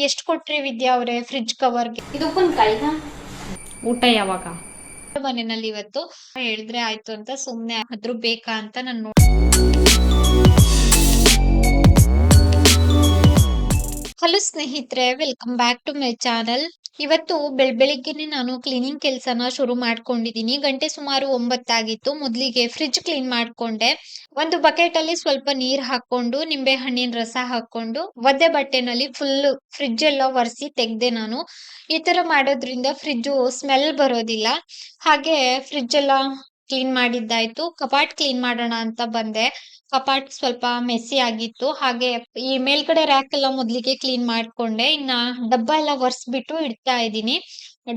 ಎಷ್ಟು ಕೊಟ್ರಿ ವಿದ್ಯಾ ಅವ್ರೆ ಫ್ರಿಡ್ಜ್ ಕವರ್ಗೆ ಊಟ ಯಾವಾಗ? ಮನೆಯಲ್ಲಿ ಇವತ್ತು. ಹೇಳಿದ್ರೆ ಆಯ್ತು ಅಂತ ಸುಮ್ನೆ ಆದ್ರೂ ಬೇಕಾ ಅಂತ ನಾನು ಹಲೋ ಸ್ನೇಹಿತರೆ welcome back to my channel ಇವತ್ತು ಬೆಳ ಬೆಳಿಗ್ಗೆನೆ ನಾನು ಕ್ಲೀನಿಂಗ್ ಕೆಲಸನ ಶುರು ಮಾಡ್ಕೊಂಡಿದ್ದೀನಿ ಗಂಟೆ ಸುಮಾರು ಒಂಬತ್ತಾಗಿತ್ತು. ಮೊದಲಿಗೆ ಫ್ರಿಡ್ಜ್ ಕ್ಲೀನ್ ಮಾಡ್ಕೊಂಡೆ. ಒಂದು ಬಕೆಟ್ ಅಲ್ಲಿ ಸ್ವಲ್ಪ ನೀರ್ ಹಾಕೊಂಡು ನಿಂಬೆ ಹಣ್ಣಿನ ರಸ ಹಾಕೊಂಡು ಒದ್ದೆ ಬಟ್ಟೆನಲ್ಲಿ ಫುಲ್ ಫ್ರಿಡ್ಜ್ ಎಲ್ಲ ಒರೆಸಿ ತೆಗ್ದೆ ನಾನು. ಈ ತರ ಮಾಡೋದ್ರಿಂದ ಫ್ರಿಡ್ಜ್ ಸ್ಮೆಲ್ ಬರೋದಿಲ್ಲ. ಹಾಗೆ ಫ್ರಿಡ್ಜ್ ಎಲ್ಲ ಕ್ಲೀನ್ ಮಾಡಿದ್ದಾಯ್ತು. ಕಪಾಟ್ ಕ್ಲೀನ್ ಮಾಡೋಣ ಅಂತ ಬಂದೆ. ಕಪಾಟ್ ಸ್ವಲ್ಪ ಮೆಸ್ಸಿ ಆಗಿತ್ತು. ಹಾಗೆ ಈ ಮೇಲ್ಗಡೆ ರ್ಯಾಕ್ ಎಲ್ಲ ಮೊದ್ಲಿಗೆ ಕ್ಲೀನ್ ಮಾಡ್ಕೊಂಡೆ. ಇನ್ನ ಡಬ್ಬ ಎಲ್ಲ ಒರೆಸ್ಬಿಟ್ಟು ಇಡ್ತಾ ಇದ್ದೀನಿ.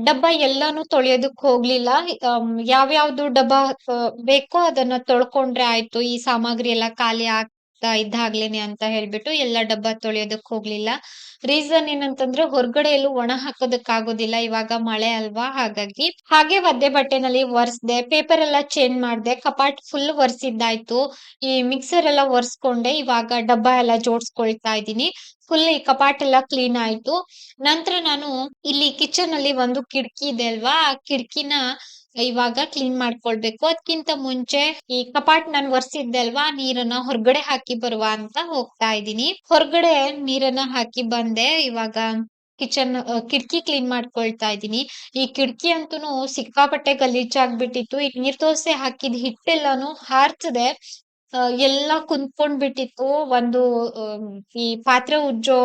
ಡಬ್ಬ ಎಲ್ಲಾನು ತೊಳೆಯೋದಕ್ ಹೋಗ್ಲಿಲ್ಲ. ಯಾವ್ಯಾವ್ದು ಡಬ್ಬ ಬೇಕೋ ಅದನ್ನ ತೊಳ್ಕೊಂಡ್ರೆ ಆಯ್ತು. ಈ ಸಾಮಗ್ರಿ ಎಲ್ಲ ಖಾಲಿ ಆಗ್ತಾ ಇದ್ದಾಗ್ಲೇನೆ ಅಂತ ಹೇಳ್ಬಿಟ್ಟು ಎಲ್ಲ ಡಬ್ಬ ತೊಳೆಯೋದಕ್ ಹೋಗ್ಲಿಲ್ಲ. ರೀಸನ್ ಏನಂತಂದ್ರೆ ಹೊರಗಡೆ ಎಲ್ಲೂ ಒಣ ಹಾಕೋದಕ್ ಆಗೋದಿಲ್ಲ ಇವಾಗ ಮಳೆ ಅಲ್ವಾ ಹಾಗಾಗಿ. ಹಾಗೆ ಒದ್ದೆ ಬಟ್ಟೆನಲ್ಲಿ ಒರೆಸ್ದೆ ಪೇಪರ್ ಎಲ್ಲ ಚೇಂಜ್ ಮಾಡ್ದೆ, ಕಪಾಟ್ ಫುಲ್ ಒರೆಸಿದ್ದಾಯ್ತು. ಈ ಮಿಕ್ಸರ್ ಎಲ್ಲ ಒರೆಸ್ಕೊಂಡೆ, ಇವಾಗ ಡಬ್ಬ ಎಲ್ಲ ಜೋಡ್ಸ್ಕೊಳ್ತಾ ಇದ್ದೀನಿ. ಫುಲ್ ಈ ಕಪಾಟ್ ಎಲ್ಲ ಕ್ಲೀನ್ ಆಯ್ತು. ನಂತರ ನಾನು ಇಲ್ಲಿ ಕಿಚನ್ ಅಲ್ಲಿ ಒಂದು ಕಿಟಕಿ ಇದೆ ಅಲ್ವಾ, ಆ ಕಿಟಕಿನ ಇವಾಗ ಕ್ಲೀನ್ ಮಾಡ್ಕೊಳ್ಬೇಕು. ಅದಕ್ಕಿಂತ ಮುಂಚೆ ಈ ಕಪಾಟ್ ನಾನು ಒರೆಸಿದ್ದೆ ಅಲ್ವಾ? ನೀರನ್ನ ಹೊರಗಡೆ ಹಾಕಿ ಬರುವ ಅಂತ ಹೋಗ್ತಾ ಇದ್ದೀನಿ. ಹೊರಗಡೆ ನೀರನ್ನ ಹಾಕಿ ಬಂದೆ. ಇವಾಗ ಕಿಚನ್ ಕಿಟಕಿ ಕ್ಲೀನ್ ಮಾಡ್ಕೊಳ್ತಾ ಇದ್ದೀನಿ. ಈ ಕಿಟಕಿ ಅಂತೂ ಸಿಕ್ಕಾಪಟ್ಟೆ ಗಲೀಜಾಗ್ಬಿಟ್ಟಿತ್ತು. ಈ ನೀರ್ ದೋಸೆ ಹಾಕಿದ ಹಿಟ್ಟೆಲ್ಲಾನು ಹಾರ್ತದೆ ಎಲ್ಲ ಕುಂತ್ಕೊಂಡ್ ಬಿಟ್ಟಿತ್ತು ಒಂದು ಈ ಪಾತ್ರೆ ಉಜ್ಜೋ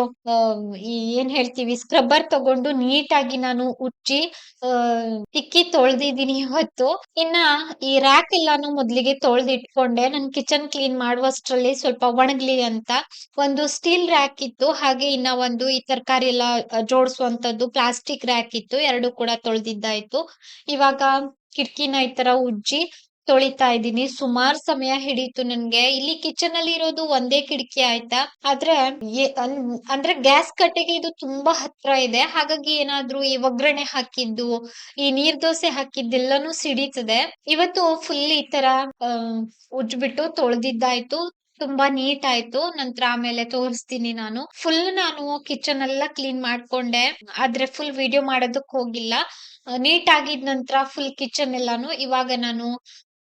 ಈ ಏನ್ ಹೇಳ್ತೀವಿ ಸ್ಕ್ರಬ್ಬರ್ ತಗೊಂಡು ನೀಟಾಗಿ ನಾನು ಉಜ್ಜಿ ತಿಕ್ಕಿ ತೊಳ್ದಿದೀನಿ ಇವತ್ತು. ಇನ್ನ ಈ ರ್ಯಾಕ್ ಎಲ್ಲಾನು ಮೊದ್ಲಿಗೆ ತೊಳ್ದಿಟ್ಕೊಂಡೆ. ನನ್ ಕಿಚನ್ ಕ್ಲೀನ್ ಮಾಡುವಷ್ಟ್ರಲ್ಲಿ ಸ್ವಲ್ಪ ಒಣಗ್ಲಿ ಅಂತ. ಒಂದು ಸ್ಟೀಲ್ ರ್ಯಾಕ್ ಇತ್ತು. ಹಾಗೆ ಇನ್ನ ಒಂದು ಈ ತರಕಾರಿ ಎಲ್ಲ ಜೋಡಿಸುವಂತದ್ದು ಪ್ಲಾಸ್ಟಿಕ್ ರ್ಯಾಕ್ ಇತ್ತು. ಎರಡು ಕೂಡ ತೊಳ್ದಿದ್ದಾಯ್ತು. ಇವಾಗ ಕಿಟಕಿನ ಈ ತರ ಉಜ್ಜಿ ತೊಳಿತಾ ಇದ್ದೀನಿ. ಸುಮಾರು ಸಮಯ ಹಿಡೀತು ನನ್ಗೆ. ಇಲ್ಲಿ ಕಿಚನ್ ಅಲ್ಲಿ ಇರೋದು ಒಂದೇ ಕಿಟಕಿ ಆಯ್ತಾ? ಆದ್ರೆ ಅಂದ್ರೆ ಗ್ಯಾಸ್ ಕಟ್ಟೆಗೆ ಇದು ತುಂಬಾ ಹತ್ರ ಇದೆ. ಹಾಗಾಗಿ ಏನಾದ್ರೂ ಈ ಒಗ್ಗರಣೆ ಹಾಕಿದ್ದು, ಈ ನೀರ್ ದೋಸೆ ಹಾಕಿದ್ದೆಲ್ಲಾನು ಸಿಡಿತದೆ. ಇವತ್ತು ಫುಲ್ ಈ ತರ ಉಜ್ಬಿಟ್ಟು ತೊಳೆದಿದ್ದಾಯ್ತು. ತುಂಬಾ ನೀಟ್ ಆಯ್ತು. ನಂತರ ಆಮೇಲೆ ತೋರಿಸ್ತೀನಿ ನಾನು. ಫುಲ್ ನಾನು ಕಿಚನ್ ಎಲ್ಲ ಕ್ಲೀನ್ ಮಾಡ್ಕೊಂಡೆ. ಆದ್ರೆ ಫುಲ್ ವಿಡಿಯೋ ಮಾಡೋದಕ್ ಹೋಗಿಲ್ಲ. ನೀಟ್ ಆಗಿದ್ ನಂತರ ಫುಲ್ ಕಿಚನ್ ಎಲ್ಲಾನು. ಇವಾಗ ನಾನು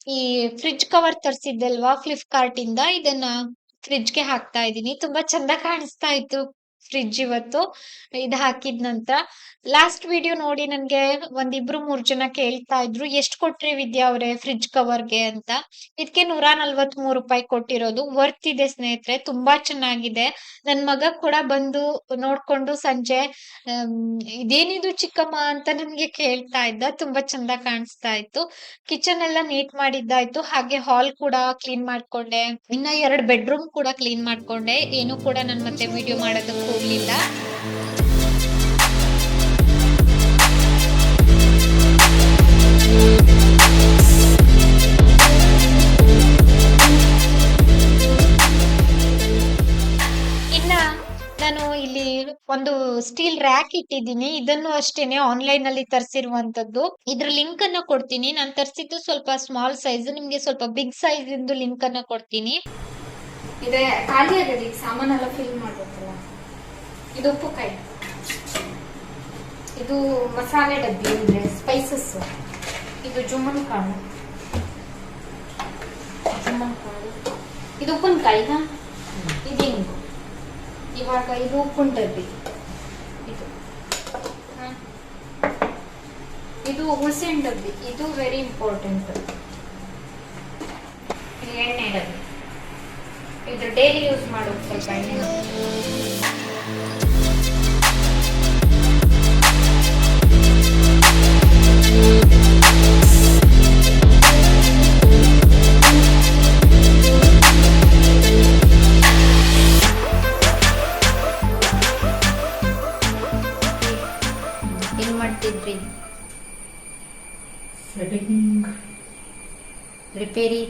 ಈ ಫ್ರಿಡ್ಜ್ ಕವರ್ ತರ್ಸಿದ್ದಲ್ವಾ ಫ್ಲಿಪ್ಕಾರ್ಟ್ ಇಂದ, ಇದನ್ನ ಫ್ರಿಡ್ಜ್ಗೆ ಹಾಕ್ತಾ ಇದೀನಿ ತುಂಬಾ ಚಂದ ಕಾಣಿಸ್ತಾ ಇತ್ತು. ಫ್ರಿಡ್ಜ್ ಇವತ್ತು ಇದ್ ಹಾಕಿದ ನಂತರ. ಲಾಸ್ಟ್ ವಿಡಿಯೋ ನೋಡಿ ನನಗೆ ಒಂದಿಬ್ರು ಮೂರ್ ಜನ ಕೇಳ್ತಾ ಇದ್ರು, ಎಷ್ಟ್ ಕೊಟ್ರಿ ವಿದ್ಯಾ ಅವ್ರೆ ಫ್ರಿಡ್ಜ್ ಕವರ್ಗೆ ಅಂತ. ಇದಕ್ಕೆ ನೂರ ನಲ್ವತ್ ಮೂರ್ ರೂಪಾಯಿ ಕೊಟ್ಟಿರೋದು. ವರ್ತ್ ಇದೆ ಸ್ನೇಹಿತರೆ, ತುಂಬಾ ಚೆನ್ನಾಗಿದೆ. ನನ್ ಮಗ ಕೂಡ ಬಂದು ನೋಡ್ಕೊಂಡು ಸಂಜೆ ಇದೇನಿದು ಚಿಕ್ಕಮ್ಮ? ಅಂತ ನನ್ಗೆ ಕೇಳ್ತಾ ಇದ್ದ. ತುಂಬಾ ಚಂದ ಕಾಣಿಸ್ತಾ ಇತ್ತು. ಕಿಚನ್ ಎಲ್ಲ ನೀಟ್ ಮಾಡಿದ್ದಾಯ್ತು. ಹಾಗೆ ಹಾಲ್ ಕೂಡ ಕ್ಲೀನ್ ಮಾಡ್ಕೊಂಡೆ. ಇನ್ನ ಎರಡ್ ಬೆಡ್ರೂಮ್ ಕೂಡ ಕ್ಲೀನ್ ಮಾಡ್ಕೊಂಡೆ. ಏನು ಕೂಡ ನನ್ ಮತ್ತೆ ವಿಡಿಯೋ ಮಾಡೋದಕ್ಕೆ ಇನ್ನ ನಾನು ಇಲ್ಲಿ ಒಂದು ಸ್ಟೀಲ್ ರ್ಯಾಕ್ ಇಟ್ಟಿದ್ದೀನಿ. ಇದನ್ನು ಅಷ್ಟೇನೆ ಆನ್ಲೈನ್ ಅಲ್ಲಿ ತರಿಸಿರುವಂತದ್ದು. ಇದ್ರ ಲಿಂಕ್ ಅನ್ನ ಕೊಡ್ತೀನಿ. ನಾನು ತರಿಸಿದ್ದು ಸ್ವಲ್ಪ ಸ್ಮಾಲ್ ಸೈಜ್ ನಿಮ್ಗೆ ಸ್ವಲ್ಪ ಬಿಗ್ ಸೈಜ್ ಲಿಂಕ್ ಅನ್ನ ಕೊಡ್ತೀನಿ. ಇದೆ, ಖಾಲಿ ಆಗಿದೆ ಸಾಮಾನೆಲ್ಲ ಫಿಲ್ ಮಾಡ್ಬೇಕಲ್ಲ. ಇದು ಉಪ್ಪುಕಾಯಿ. ಇದು ಮಸಾಲೆ ಡಬ್ಬಿ ಅಂದ್ರೆ ಸ್ಪೈಸಸ್ ಇದು ಜುಮ್ಮನ್ ಕಾಳು ಜುಮ್ಮನ್ ಕಾಳು ಇದು? ಉಪ್ಪಿನಕಾಯಿ ಇದು ಹಿಂಗು. ಇವಾಗ ಇದು ಉಪ್ಪಿನ ಡಬ್ಬಿ. ಇದು. ಹ. ಇದು ಹುಸಿನ ಡಬ್ಬಿ. ಇದು ವೆರಿ ಇಂಪಾರ್ಟೆಂಟ್ ಎಣ್ಣೆ ಡಬ್ಬಿ. ಇದು ಡೈಲಿ ಯೂಸ್ ಮಾಡೋದು ಸ್ವಲ್ಪ ಎಣ್ಣೆ. ಏನ್ ಮಾಡ್ತಿದ್ರಿ ಸೆಟ್ಟಿಂಗ್ ರಿಪೇರಿ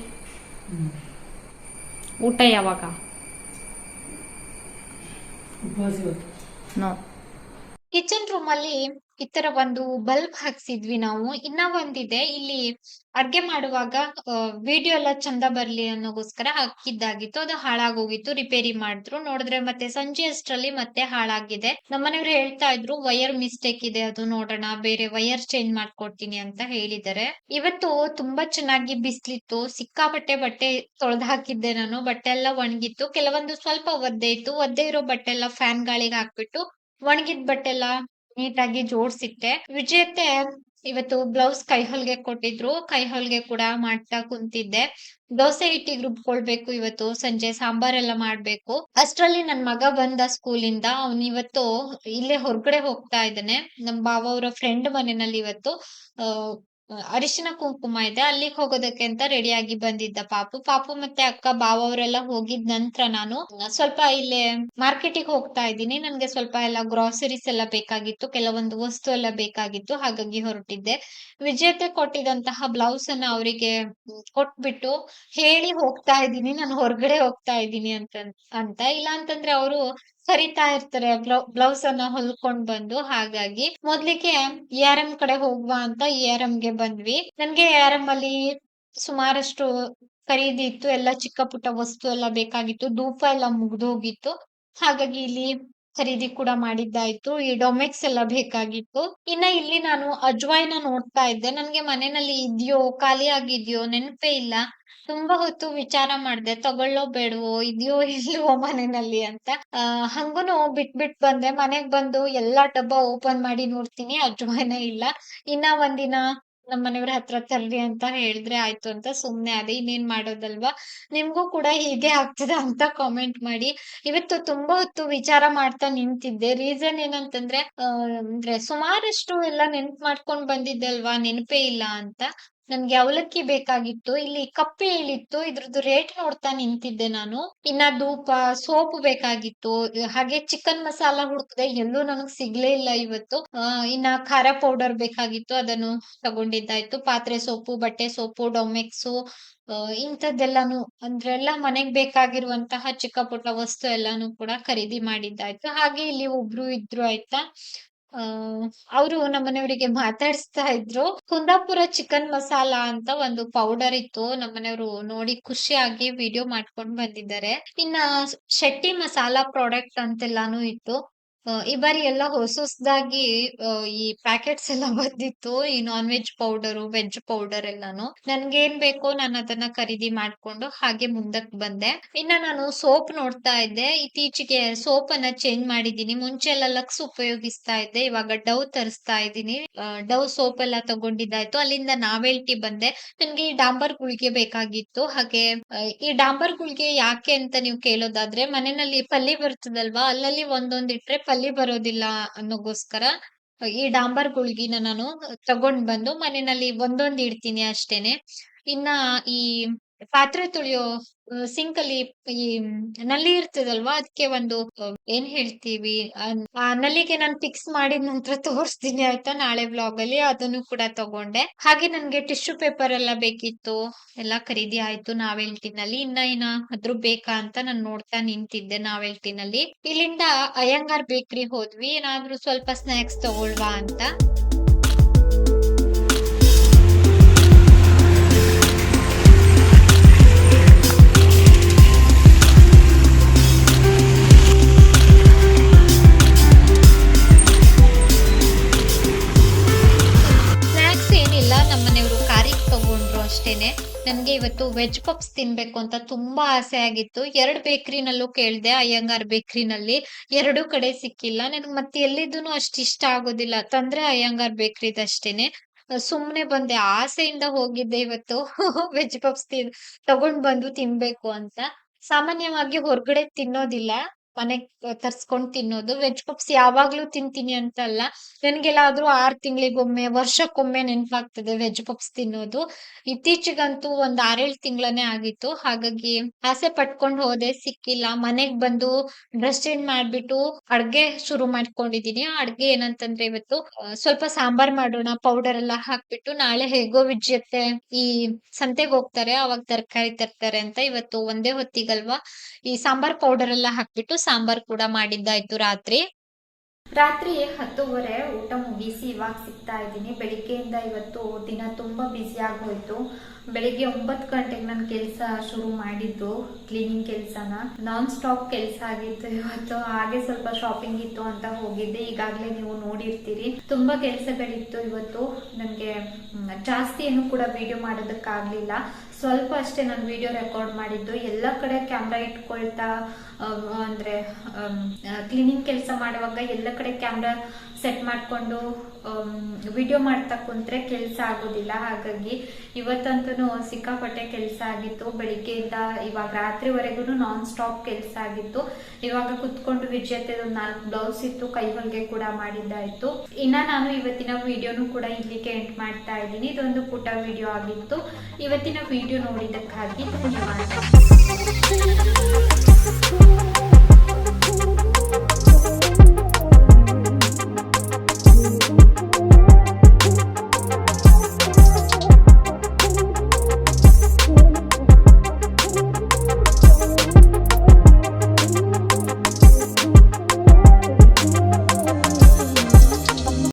ಊಟ ಯಾವಾಗ? ಉಪವಾಸ ಇವತ್ತು ನೋ ಕಿಚನ್ ರೂಮ್ ಅಲ್ಲಿ ಈ ತರ ಒಂದು ಬಲ್ಬ್ ಹಾಕ್ಸಿದ್ವಿ ನಾವು. ಇನ್ನ ಒಂದಿದೆ. ಇಲ್ಲಿ ಅಡ್ಗೆ ಮಾಡುವಾಗ ವಿಡಿಯೋ ಎಲ್ಲ ಚಂದ ಬರ್ಲಿ ಅನ್ನೋಗೋಸ್ಕರ ಹಾಕಿದ್ದಾಗಿತ್ತು. ಅದು ಹಾಳಾಗೋಗಿತ್ತು. ರಿಪೇರಿ ಮಾಡಿದ್ರು. ನೋಡಿದ್ರೆ ಮತ್ತೆ ಸಂಜೆ ಅಷ್ಟರಲ್ಲಿ ಮತ್ತೆ ಹಾಳಾಗಿದೆ. ನಮ್ಮನೆಯವ್ರು ಹೇಳ್ತಾ ಇದ್ರು ವೈರ್ ಮಿಸ್ಟೇಕ್ ಇದೆ. ಅದು ನೋಡೋಣ. ಬೇರೆ ವೈರ್ ಚೇಂಜ್ ಮಾಡ್ಕೊಡ್ತೀನಿ ಅಂತ ಹೇಳಿದ್ದಾರೆ. ಇವತ್ತು ತುಂಬಾ ಚೆನ್ನಾಗಿ ಬಿಸ್ಲಿತ್ತು. ಸಿಕ್ಕಾಪಟ್ಟೆ ಬಟ್ಟೆ ತೊಳೆದು ಹಾಕಿದ್ದೆ ನಾನು. ಬಟ್ಟೆ ಎಲ್ಲ ಒಣಗಿತ್ತು. ಕೆಲವೊಂದು ಸ್ವಲ್ಪ ಒದ್ದೆ ಇತ್ತು. ಒದ್ದೆ ಇರೋ ಬಟ್ಟೆ ಎಲ್ಲ ಫ್ಯಾನ್ ಗಾಳಿಗೆ ಹಾಕ್ಬಿಟ್ಟು ಒಣಗಿದ ಬಟ್ಟೆ ಎಲ್ಲ ನೀಟಾಗಿ ಜೋಡ್ಸಿಟ್ಟೆ. ವಿಜಯತೆ ಇವತ್ತು ಬ್ಲೌಸ್ ಕೈ ಹೊಲ್ಗೆ ಕೊಟ್ಟಿದ್ರು. ಕೈ ಹೊಲ್ಗೆ ಕೂಡ ಮಾಡ್ತಾ ಕುಂತಿದ್ದೆ. ದೋಸೆ ಹಿಟ್ಟಿಗೆ ರುಬ್ಕೊಳ್ಬೇಕು ಇವತ್ತು. ಸಂಜೆ ಸಾಂಬಾರೆಲ್ಲ ಮಾಡ್ಬೇಕು. ಅಷ್ಟ್ರಲ್ಲಿ ನನ್ ಮಗ ಬಂದ ಸ್ಕೂಲಿಂದ ಅವ್ನ್ ಇವತ್ತು ಇಲ್ಲೇ ಹೊರಗಡೆ ಹೋಗ್ತಾ ಇದ್ದಾನೆ. ನಮ್ ಬಾವ ಅವರ ಫ್ರೆಂಡ್ ಮನೆಯಲ್ಲಿ ಇವತ್ತು. ಅರಿಶಿನ ಕುಂಕುಮ ಇದೆ, ಅಲ್ಲಿಗೆ ಹೋಗೋದಕ್ಕೆ ಅಂತ ರೆಡಿ ಆಗಿ ಬಂದಿದ್ದ ಪಾಪು. ಪಾಪು ಮತ್ತೆ ಅಕ್ಕ, ಬಾವ ಅವರೆಲ್ಲ ಹೋಗಿದ್ ನಂತರ ನಾನು ಸ್ವಲ್ಪ ಇಲ್ಲಿ ಮಾರ್ಕೆಟಿಗೆ ಹೋಗ್ತಾ ಇದ್ದೀನಿ. ನನ್ಗೆ ಸ್ವಲ್ಪ ಎಲ್ಲ ಗ್ರಾಸರೀಸ್ ಎಲ್ಲ ಬೇಕಾಗಿತ್ತು, ಕೆಲವೊಂದು ವಸ್ತು ಎಲ್ಲ ಬೇಕಾಗಿತ್ತು, ಹಾಗಾಗಿ ಹೊರಟಿದ್ದೆ. ವಿಜೇತೆ ಕೊಟ್ಟಿದಂತಹ ಬ್ಲೌಸ್ ಅನ್ನ ಅವರಿಗೆ ಕೊಟ್ಬಿಟ್ಟು ಹೇಳಿ ಹೋಗ್ತಾ ಇದ್ದೀನಿ. ನಾನು ಹೊರಗಡೆ ಹೋಗ್ತಾ ಇದ್ದೀನಿ ಅಂತ ಅಂತ. ಇಲ್ಲ ಅಂತಂದ್ರೆ ಅವರು ಕರಿತಾ ಇರ್ತಾರೆ ಬ್ಲೌಸ್ ಅನ್ನ ಹೊಲ್ಕೊಂಡ್ ಬಂದು, ಹಾಗಾಗಿ ಮೊದ್ಲಿಗೆ ಎ ಆರ್ ಎಂ ಕಡೆ ಹೋಗುವ ಅಂತ ಎ ಆರ್ ಎಂ ಗೆ ಬಂದ್ವಿ. ನನ್ಗೆ ಎ ಆರ್ ಎಂ ಅಲ್ಲಿ ಸುಮಾರಷ್ಟು ಖರೀದಿ ಇತ್ತು, ಎಲ್ಲ ಚಿಕ್ಕ ಪುಟ್ಟ ವಸ್ತು ಎಲ್ಲ ಬೇಕಾಗಿತ್ತು, ಧೂಪ ಎಲ್ಲ ಮುಗ್ದೋಗಿತ್ತು. ಹಾಗಾಗಿ ಇಲ್ಲಿ ಖರೀದಿ ಕೂಡ ಮಾಡಿದ್ದಾಯ್ತು. ಈ ಡೊಮೆಕ್ಸ್ ಎಲ್ಲ ಬೇಕಾಗಿತ್ತು. ಇನ್ನ ಇಲ್ಲಿ ನಾನು ಅಜ್ವಾಯ್ನ ನೋಡ್ತಾ ಇದ್ದೆ. ನನ್ಗೆ ಮನೆಯಲ್ಲಿ ಇದ್ಯೋ, ಖಾಲಿ ಆಗಿದ್ಯೋ, ನೆನಪೇ ಇಲ್ಲ. ತುಂಬಾ ಹೊತ್ತು ವಿಚಾರ ಮಾಡ್ದೆ, ತಗೊಳ್ಳೋ ಬೇಡವೋ, ಇದೆಯೋ, ಇಲ್ವೋ ಮನೆಯಲ್ಲಿ ಅಂತ. ಹಂಗುನು ಬಿಟ್ ಬಿಟ್ ಬಂದೆ. ಮನೆಗ್ ಬಂದು ಎಲ್ಲಾ ಡಬ್ಬ ಓಪನ್ ಮಾಡಿ ನೋಡ್ತೀನಿ. ಅಜ್ವಾಯ್ನ ಇಲ್ಲ. ಇನ್ನ ಒಂದಿನ ನಮ್ ಮನೆಯವ್ರ ಹತ್ರ ತರ್ರಿ ಅಂತ ಹೇಳಿದ್ರೆ ಆಯ್ತು ಅಂತ ಸುಮ್ನೆ ಅದೇ ಇನ್ನೇನ್ ಮಾಡೋದಲ್ವಾ? ನಿಮ್ಗೂ ಕೂಡ ಹೀಗೆ ಆಗ್ತದ ಅಂತ ಕಾಮೆಂಟ್ ಮಾಡಿ. ಇವತ್ತು ತುಂಬಾ ಹೊತ್ತು ವಿಚಾರ ಮಾಡ್ತಾ ನಿಂತಿದ್ದೆ. ರೀಸನ್ ಏನಂತಂದ್ರೆ ಅಂದ್ರೆ ಸುಮಾರಷ್ಟು ಎಲ್ಲ ನೆನ್ಪ್ ಮಾಡ್ಕೊಂಡ್ ಬಂದಿದ್ದೆ ಅಲ್ವಾ ನೆನಪೇ ಇಲ್ಲ ಅಂತ. ನನ್ಗೆ ಅವಲಕ್ಕಿ ಬೇಕಾಗಿತ್ತು, ಇಲ್ಲಿ ಕಪ್ಪೆ ಇಳಿತ್ತು ಇದ್ರದ್ದು ರೇಟ್ ನೋಡ್ತಾ ನಿಂತಿದ್ದೆ ನಾನು. ಇನ್ನ ಧೂಪ, ಸೋಪ್ ಬೇಕಾಗಿತ್ತು, ಹಾಗೆ ಚಿಕನ್ ಮಸಾಲಾ ಹುಡುಕ್ದೆ, ಎಲ್ಲೂ ನನಗ್ ಸಿಗ್ಲೇ ಇಲ್ಲ ಇವತ್ತು. ಇನ್ನ ಖಾರ ಪೌಡರ್ ಬೇಕಾಗಿತ್ತು, ಅದನ್ನು ತಗೊಂಡಿದ್ದಾಯ್ತು. ಪಾತ್ರೆ ಸೋಪು, ಬಟ್ಟೆ ಸೋಪು ಡೊಮೆಕ್ಸು ಇಂಥದ್ದೆಲ್ಲಾನು, ಅಂದ್ರೆ ಎಲ್ಲ ಮನೆಗ್ ಬೇಕಾಗಿರುವಂತಹ ಚಿಕ್ಕ ಪುಟ್ಟ ವಸ್ತು ಎಲ್ಲಾನು ಕೂಡ ಖರೀದಿ ಮಾಡಿದ್ದಾಯ್ತು. ಹಾಗೆ ಇಲ್ಲಿ ಒಬ್ರು ಇದ್ರು ಆಯ್ತಾ? ಅವರು ನಮ್ಮನೆಯವರಿಗೆ ಮಾತಾಡಿಸ್ತಾ ಇದ್ರು. ಕುಂದಾಪುರ ಚಿಕನ್ ಮಸಾಲಾ ಅಂತ ಒಂದು ಪೌಡರ್ ಇತ್ತು. ನಮ್ಮನೆಯವರು ನೋಡಿ ಖುಷಿಯಾಗಿ ವಿಡಿಯೋ ಮಾಡ್ಕೊಂಡ್ ಬಂದಿದ್ದಾರೆ. ಇನ್ನ ಶೆಟ್ಟಿ ಮಸಾಲಾ ಪ್ರಾಡಕ್ಟ್ ಅಂತೆಲ್ಲಾನು ಇತ್ತು. ಈ ಬಾರಿ ಎಲ್ಲ ಹೊಸ ಹೊಸದಾಗಿ ಈ ಪ್ಯಾಕೆಟ್ಸ್ ಎಲ್ಲ ಬಂದಿತ್ತು. ಈ non veg powder veg powder ಎಲ್ಲಾನು. ನನ್ಗೇನ್ ಬೇಕೋ ನಾನು ಅದನ್ನ ಖರೀದಿ ಮಾಡ್ಕೊಂಡು ಹಾಗೆ ಮುಂದಕ್ ಬಂದೆ. ಇನ್ನ ನಾನು ಸೋಪ್ ನೋಡ್ತಾ ಇದ್ದೆ. ಇತ್ತೀಚೆಗೆ ಸೋಪ್ ಅನ್ನ ಚೇಂಜ್ ಮಾಡಿದೀನಿ ಮುಂಚೆ ಎಲ್ಲ ಲಕ್ಸ್ ಉಪಯೋಗಿಸ್ತಾ ಇದ್ದೆ. ಇವಾಗ ಡವ್ ತರಿಸ್ತಾ ಇದ್ದೀನಿ. ಡವ್ ಸೋಪ್ ಎಲ್ಲ ತಗೊಂಡಿದ್ದಾಯ್ತು. ಅಲ್ಲಿಂದ ನಾವೆಲ್ಟಿ ಬಂದೆ. ನನ್ಗೆ ಈ ಡಾಂಬರ್ ಗುಳಿಗೆ ಬೇಕಾಗಿತ್ತು. ಹಾಗೆ ಈ ಡಾಂಬರ್ ಗುಳಿಗೆ ಯಾಕೆ ಅಂತ ನೀವು ಕೇಳೋದಾದ್ರೆ ಮನೆಯಲ್ಲಿ ಪಲ್ಲಿ ಬರ್ತದಲ್ವಾ? ಅಲ್ಲಲ್ಲಿ ಒಂದೊಂದ್ ಇಟ್ರೆ ಪಲ್ಲಿ ಬರೋದಿಲ್ಲ ಅನ್ನೋಗೋಸ್ಕರ ಈ ಡಾಂಬರ್ ಗುಳ್ಗಿನ ನಾನು ತಗೊಂಡ್ ಬಂದು ಮನೆಯಲ್ಲಿ ಒಂದೊಂದ್ ಇಡ್ತೀನಿ ಅಷ್ಟೇನೆ. ಇನ್ನ ಈ ಪಾತ್ರೆ ತೊಳೆಯೋ ಸಿಂಕ್ ಅಲ್ಲಿ ಈ, ನಲ್ಲಿ ಇರ್ತದಲ್ವಾ? ಅದಕ್ಕೆ ಒಂದು ಏನ್ ಹೇಳ್ತೀವಿ? ಆ ನಲ್ಲಿಗೆ ನಾನು ಫಿಕ್ಸ್ ಮಾಡಿದ ನಂತರ ತೋರಿಸ್ತೀನಿ ಆಯ್ತಾ? ನಾಳೆ ಬ್ಲಾಗ್ ಅಲ್ಲಿ ಅದನ್ನು ಕೂಡ ತಗೊಂಡೆ. ಹಾಗೆ ನನ್ಗೆ ಟಿಶ್ಯೂ ಪೇಪರ್ ಎಲ್ಲ ಬೇಕಿತ್ತು. ಎಲ್ಲ ಖರೀದಿ ಆಯ್ತು ನಾವೆಲ್ಟಿನಲ್ಲಿ ಇನ್ನ ಇನ್ನ ಅದ್ರ ಬೇಕಾ ಅಂತ ನಾನು ನೋಡ್ತಾ ನಿಂತಿದ್ದೆ ನಾವೆಲ್ಟಿನಲ್ಲಿ ಇಲ್ಲಿಂದ ಅಯ್ಯಂಗಾರ್ ಬೇಕ್ರಿ ಹೋದ್ವಿ. ಏನಾದ್ರೂ ಸ್ವಲ್ಪ ಸ್ನಾಕ್ಸ್ ತಗೊಳ್ವಾ ಅಂತ. ವೆಜ್ ಪಪ್ಸ್ ತಿನ್ಬೇಕು ಅಂತ ತುಂಬಾ ಆಸೆ ಆಗಿತ್ತು. ಎರಡ್ ಬೇಕ್ರಿನಲ್ಲೂ ಕೇಳ್ದೆ, ಅಯ್ಯಂಗಾರ್ ಬೇಕ್ರಿನಲ್ಲಿ. ಎರಡು ಕಡೆ ಸಿಕ್ಕಿಲ್ಲ. ನನಗೆ ಮತ್ತೆ ಎಲ್ಲಿದ್ದೂನು ಅಷ್ಟ್ ಇಷ್ಟ ಆಗೋದಿಲ್ಲ. ತಂದ್ರೆ ಅಯ್ಯಂಗಾರ್ ಬೇಕ್ರಿದಷ್ಟೇನೆ. ಸುಮ್ನೆ ಬಂದೆ. ಆಸೆಯಿಂದ ಹೋಗಿದ್ದೆ ಇವತ್ತು. ವೆಜ್ ಪಪ್ಸ್ ತಿನ್, ತಗೊಂಡ್ ಬಂದು ತಿನ್ಬೇಕು ಅಂತ. ಸಾಮಾನ್ಯವಾಗಿ ಹೊರಗಡೆ ತಿನ್ನೋದಿಲ್ಲ. ಮನೆಗ್ ತರ್ಸ್ಕೊಂಡ್ ತಿನ್ನೋದು. ವೆಜ್ ಪಪ್ಸ್ ಯಾವಾಗ್ಲೂ ತಿಂತೀನಿ ಅಂತ ಅಲ್ಲ ನನ್ಗೆಲ್ಲಾದ್ರೂ ಆರ್ ತಿಂಗಳಿಗೊಮ್ಮೆ, ವರ್ಷಕ್ಕೊಮ್ಮೆ ನೆನಪಾಗ್ತದೆ ವೆಜ್ ಪಪ್ಸ್ ತಿನ್ನೋದು. ಇತ್ತೀಚಿಗಂತೂ ಒಂದ್ ಆರೇಳ್ ತಿಂಗಳನೇ ಆಗಿತ್ತು. ಹಾಗಾಗಿ ಆಸೆ ಪಟ್ಕೊಂಡ್ ಹೋದೆ, ಸಿಕ್ಕಿಲ್ಲ. ಮನೆಗ್ ಬಂದು ಡ್ರೆಸ್ ಚೇಂಜ್ ಮಾಡ್ಬಿಟ್ಟು ಅಡ್ಗೆ ಶುರು ಮಾಡ್ಕೊಂಡಿದೀನಿ. ಅಡ್ಗೆ ಏನಂತಂದ್ರೆ ಇವತ್ತು ಸ್ವಲ್ಪ ಸಾಂಬಾರ್ ಮಾಡೋಣ ಪೌಡರ್ ಎಲ್ಲ ಹಾಕ್ಬಿಟ್ಟು ನಾಳೆ ಹೇಗೋ ವಿಜಯತೆ ಈ ಸಂತೆಗ್ ಹೋಗ್ತಾರೆ. ಅವಾಗ ತರಕಾರಿ ತರ್ತಾರೆ ಅಂತ ಇವತ್ತು ಒಂದೇ ಹೊತ್ತಿಗಲ್ವಾ. ಈ ಸಾಂಬಾರ್ ಪೌಡರ್ ಎಲ್ಲ ಹಾಕ್ಬಿಟ್ಟು ಸಾಂಬಾರ್ ಕೂಡ ಮಾಡಿದ್ದಾಯ್ತು ರಾತ್ರಿ. ರಾತ್ರಿ ಹತ್ತುವರೆ ಊಟ ಮುಗಿಸಿ ಇವಾಗ ಸಿಗ್ತಾ ಇದ್ದೀನಿ. ಬೆಳಿಗ್ಗೆಯಿಂದ ಇವತ್ತು ದಿನ ತುಂಬಾ ಬ್ಯುಸಿ ಆಗೋಯ್ತು. ಬೆಳಿಗ್ಗೆ ಒಂಬತ್ತು ಗಂಟೆಗೆ ನಾನು ಕೆಲಸ ಶುರು ಮಾಡಿದ್ದು ಕ್ಲೀನಿಂಗ್ ಕೆಲಸನ. ನಾನ್ ಸ್ಟಾಪ್ ಕೆಲಸ ಆಗಿತ್ತು ಇವತ್ತು, ಹಾಗೆ ಸ್ವಲ್ಪ ಶಾಪಿಂಗ್ ಇತ್ತು ಅಂತ ಹೋಗಿದ್ದೆ. ಈಗಾಗಲೇ ನೀವು ನೋಡಿರ್ತೀರಿ. ತುಂಬಾ ಕೆಲಸಗಳಿತ್ತು ಇವತ್ತು. ನನಗೆ ಜಾಸ್ತಿ ಏನು ಕೂಡ ವಿಡಿಯೋ ಮಾಡೋದಕ್ಕಾಗ್ಲಿಲ್ಲ. ಸ್ವಲ್ಪ ಅಷ್ಟೇ ನಾನು ವಿಡಿಯೋ ರೆಕಾರ್ಡ್ ಮಾಡಿದ್ದು. ಎಲ್ಲ ಕಡೆ ಕ್ಯಾಮ್ರಾ ಇಟ್ಕೊಳ್ತಾ ಅಂದ್ರೆ ಕ್ಲೀನಿಂಗ್ ಕೆಲಸ ಮಾಡುವಾಗ ಎಲ್ಲ ಕಡೆ ಕ್ಯಾಮ್ರಾ ಸೆಟ್ ಮಾಡ್ಕೊಂಡು ವಿಡಿಯೋ ಮಾಡ್ತಾ ಕುಂತ್ರೆ ಕೆಲಸ ಆಗೋದಿಲ್ಲ. ಹಾಗಾಗಿ ಇವತ್ತಂತೂ ಸಿಕ್ಕಾಪಟ್ಟೆ ಕೆಲಸ ಆಗಿತ್ತು. ಬೆಳಿಗ್ಗೆಯಿಂದ ಇವಾಗ ರಾತ್ರಿವರೆಗೂ ನಾನ್ ಸ್ಟಾಪ್ ಕೆಲಸ ಆಗಿತ್ತು. ಇವಾಗ ಕುತ್ಕೊಂಡು ಒಂದು ನಾಲ್ಕು ಬ್ಲೌಸ್ ಇತ್ತು ಕೈ ಹೊಲಿಗೆ ಕೂಡ ಮಾಡಿದ್ದಾಯ್ತು. ಇನ್ನ ನಾನು ಇವತ್ತಿನ ವಿಡಿಯೋನು ಕೂಡ ಇಲ್ಲಿಗೆ ಎಂಟ್ ಮಾಡ್ತಾ ಇದ್ದೀನಿ. ಇದೊಂದು ಪುಟ ವಿಡಿಯೋ ಆಗಿತ್ತು. ಇವತ್ತಿನ ವಿಡಿಯೋ ನೋಡಿದ್ದಕ್ಕಾಗಿ ಧನ್ಯವಾದ.